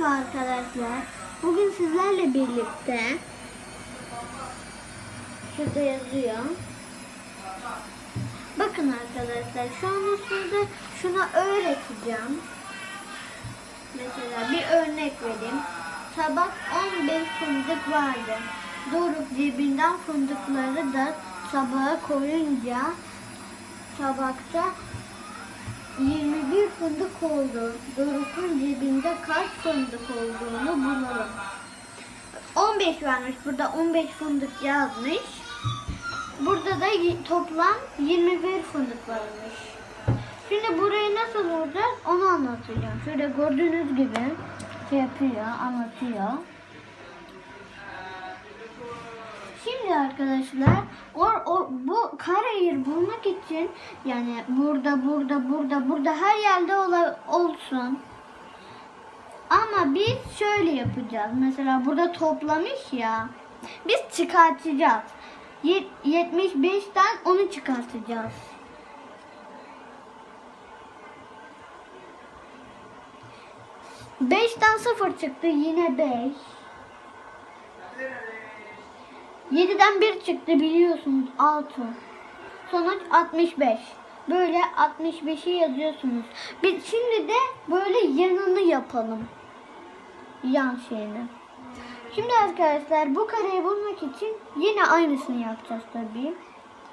Merhaba arkadaşlar. Bugün sizlerle birlikte şurada yazıyor. Bakın arkadaşlar şu an size şunu öğreteceğim. Mesela bir örnek vereyim. Tabak 15 fındık vardı. Doruk cebinden fındıkları da tabağa koyunca tabakta 21 fındık oldu. Doruk'un cebinde kaç fındık olduğunu bulalım. 15 vermiş. Burada 15 fındık yazmış. Burada da toplam 21 fındık varmış. Şimdi burayı nasıl bulacağız onu anlatacağım. Şöyle gördüğünüz gibi şey yapıyor, anlatıyor. Şimdi arkadaşlar o, o, bu kareyi bulmak için yani burada burada burada burada her yerde ola, olsun. Ama biz şöyle yapacağız. Mesela burada toplamış ya. Biz çıkartacağız. Yet- 75'ten onu çıkartacağız. Beşten sıfır çıktı yine 5. 7'den 1 çıktı biliyorsunuz 6. Sonuç 65. Böyle 65'i yazıyorsunuz. Biz şimdi de böyle yanını yapalım. Yan şeyini. Şimdi arkadaşlar bu kareyi bulmak için yine aynısını yapacağız tabii.